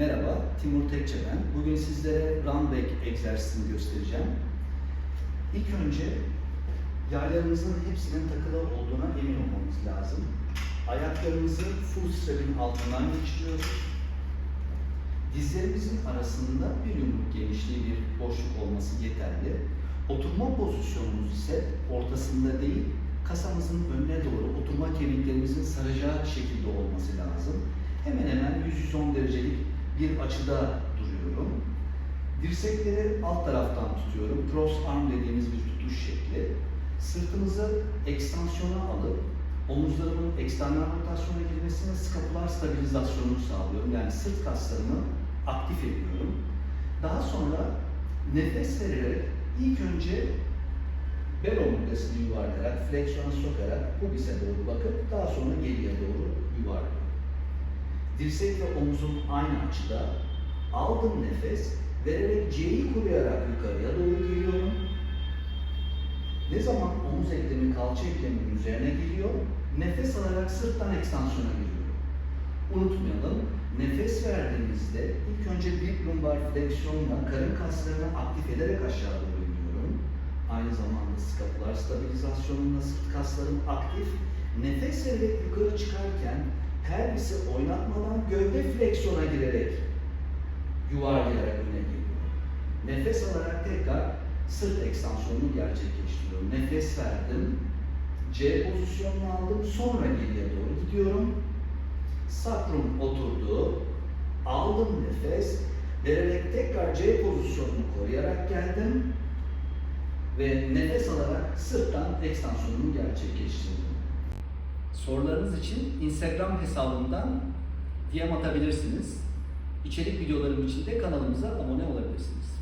Merhaba, Timur Tekçe ben. Bugün sizlere run back egzersizini göstereceğim. İlk önce yaylarımızın hepsinin takılı olduğuna emin olmamız lazım. Ayaklarımızı full strap'in altından geçiriyoruz. Dizlerimizin arasında bir yumruk genişliği bir boşluk olması yeterli. Oturma pozisyonumuz ise ortasında değil, kasamızın önüne doğru oturma kemiklerimizin saracağı şekilde olması lazım. Hemen hemen 100-110 derecelik bir açıda duruyorum. Dirsekleri alt taraftan tutuyorum. Cross arm dediğimiz bir tutuş şekli. Sırtımızı ekstansiyona alıp omuzlarımın eksternal rotasyona girmesine skapular stabilizasyonunu sağlıyorum. Yani sırt kaslarımı aktif ediyorum. Daha sonra nefes vererek ilk önce bel omurgasını yuvarlayarak, fleksiyona sokarak pubise doğru bakıp daha sonra geriye doğru yuvarlıyorum. Dirsek ve omuzum aynı açıda. Aldım nefes, vererek C'yi koruyarak yukarıya doğru geliyorum. Ne zaman omuz eklemi kalça eklemimin üzerine geliyor, nefes alarak sırttan ekstansiyona giriyorum. Unutmayalım, nefes verdiğimizde ilk önce bir lumbar fleksiyonla karın kaslarını aktif ederek aşağı doğru iniyorum. Aynı zamanda skapular stabilizasyonunda sırt kaslarım aktif. Nefes vererek yukarı çıkarken pelvisi oynatmadan gövde fleksiyona girerek yuvarlayarak öne geliyorum. Nefes alarak tekrar sırt ekstansiyonunu gerçekleştiriyorum. Nefes verdim. C pozisyonunu aldım. Sonra geriye doğru gidiyorum. Sakrum oturdu. Aldım nefes. Vererek tekrar C pozisyonunu koruyarak geldim. Ve nefes alarak sırttan ekstansiyonumu gerçekleştirdim. Sorularınız için Instagram hesabımdan DM atabilirsiniz. İçerik videolarım için de kanalımıza abone olabilirsiniz.